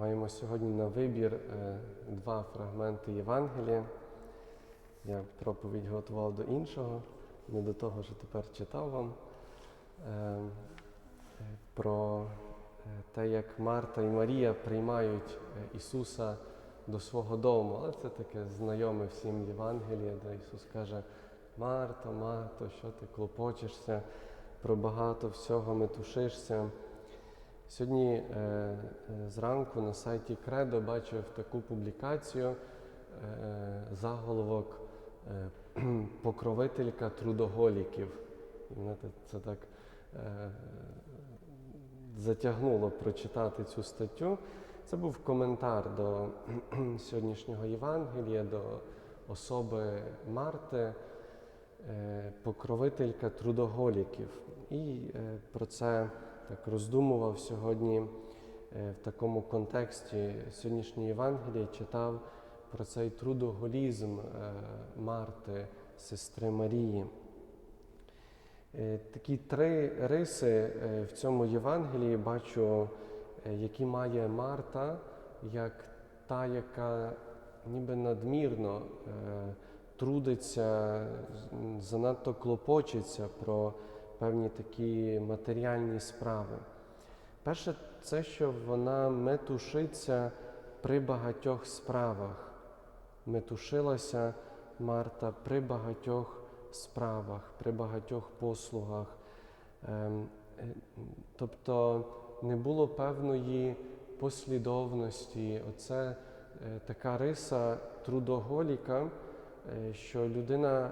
Маємо сьогодні на вибір е, два фрагменти Євангелія. Я проповідь готував до іншого, не до того, що тепер читав вам е, е, про те, як Марта і Марія приймають Ісуса до свого дому. Але це таке знайоме всім Євангеліє, де Ісус каже: Марто, Марто, що ти клопочешся, про багато всього метушишся. Сьогодні е, е, зранку на сайті Кредо бачив таку публікацію, е, заголовок е, Покровителька трудоголіків. І це так е, затягнуло прочитати цю статтю. Це був коментар до сьогоднішнього Євангелія, до особи Марти, е, покровителька трудоголіків. І е, про це так роздумував сьогодні е, в такому контексті сьогоднішньої Євангелія, читав про цей трудоголізм е, Марти, сестри Марії. Е, Такі три риси в цьому Євангелії бачу, які має Марта, як та, яка ніби надмірно трудиться, занадто клопочеться про певні такі матеріальні справи. Перше, це що вона метушиться при багатьох справах. Метушилася Марта при багатьох справах, при багатьох послугах. Ем, е, Тобто не було певної послідовності. Оце е, така риса трудоголіка, е, що людина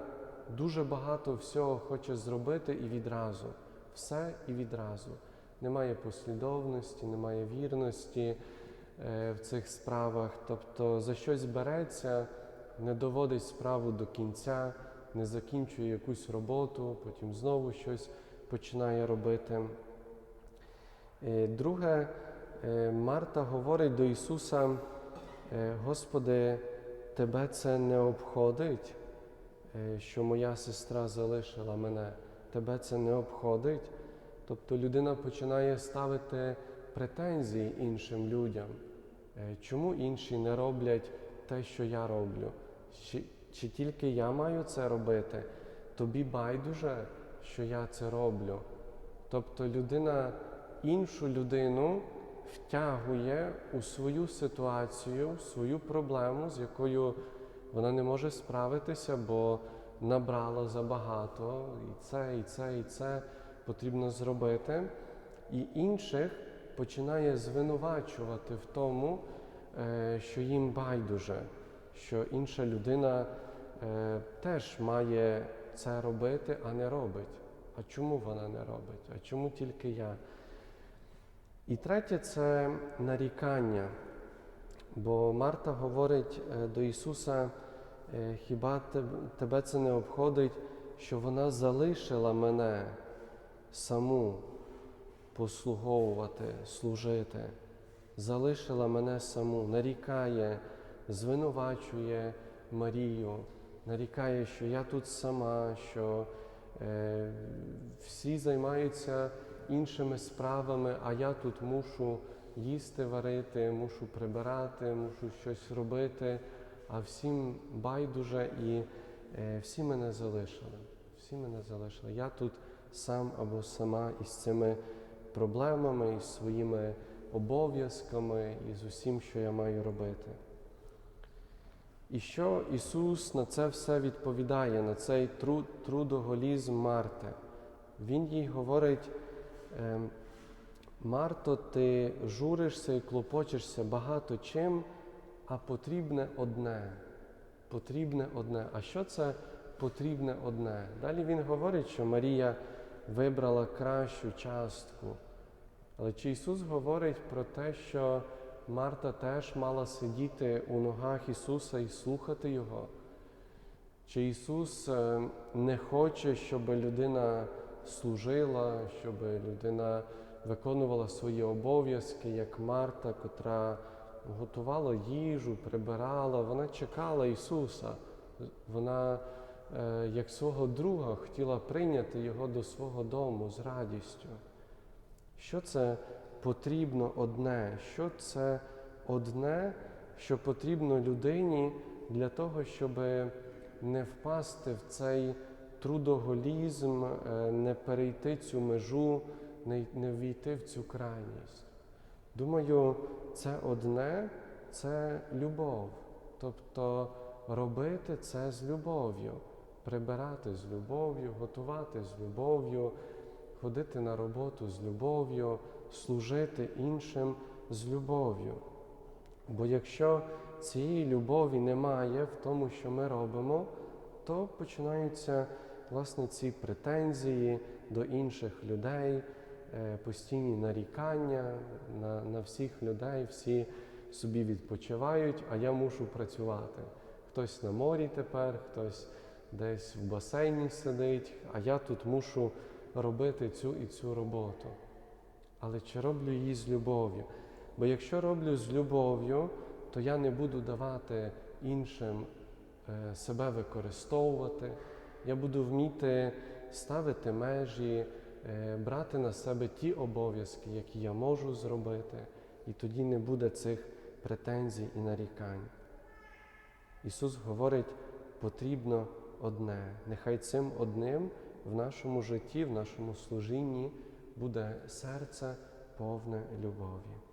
дуже багато всього хоче зробити і відразу. Все і відразу. Немає послідовності, немає вірності е, в цих справах. Тобто за щось береться, не доводить справу до кінця, не закінчує якусь роботу, потім знову щось починає робити. Е, Друге, е, Марта говорить до Ісуса, Господи, Тебе це не обходить, що моя сестра залишила мене. Тебе це не обходить. Тобто людина починає ставити претензії іншим людям. Е, Чому інші не роблять те, що я роблю? Чи, чи тільки я маю це робити? Тобі байдуже, що я це роблю. Тобто людина іншу людину втягує у свою ситуацію, свою проблему, з якою вона не може справитися, бо набрала забагато, і це, і це, і це потрібно зробити. І інших починає звинувачувати в тому, е, що їм байдуже, що інша людина е, теж має це робити, а не робить. А чому вона не робить? А чому тільки я? І третє це нарікання. Бо Марта говорить е, до Ісуса, е, хіба тебе це не обходить, що вона залишила мене саму послуговувати, служити, залишила мене саму, нарікає, звинувачує Марію, нарікає, що я тут сама, що е, всі займаються іншими справами, а я тут мушу їсти варити, мушу прибирати, мушу щось робити, а всім байдуже і е, всі мене залишили. Всі мене залишили. Я тут сам або сама із цими проблемами, із своїми обов'язками, і з усім, що я маю робити. І що Ісус на це все відповідає, на цей труд, трудоголізм Марти? Він їй говорить, ем, Марто, ти журишся і клопочешся багато чим, а потрібне одне. Потрібне одне. А що це потрібне одне? Далі він говорить, що Марія вибрала кращу частку. Але чи Ісус говорить про те, що Марта теж мала сидіти у ногах Ісуса і слухати Його? Чи Ісус е, не хоче, щоб людина служила, щоб людина виконувала свої обов'язки, як Марта, котра готувала їжу, прибирала, вона чекала Ісуса. Вона, е, як свого друга, хотіла прийняти Його до свого дому з радістю. Що це потрібно одне? Що це одне, що потрібно людині для того, щоб не впасти в цей трудоголізм, е, не перейти цю межу, не, не ввійти в цю крайність. Думаю, це одне це любов. Тобто робити це з любов'ю, прибирати з любов'ю, готувати з любов'ю, ходити на роботу з любов'ю, служити іншим з любов'ю. Бо якщо цієї любові немає в тому, що ми робимо, то починаються власне ці претензії до інших людей, постійні нарікання на, на всіх людей, всі собі відпочивають, а я мушу працювати. Хтось на морі тепер, хтось десь в басейні сидить, а я тут мушу робити цю і цю роботу. Але чи роблю її з любов'ю? Бо якщо роблю з любов'ю, то я не буду давати іншим е, себе використовувати, я буду вміти ставити межі, е, брати на себе ті обов'язки, які я можу зробити, і тоді не буде цих претензій і нарікань. Ісус говорить, потрібно одне. Нехай цим одним в нашому житті, в нашому служінні буде серце повне любові.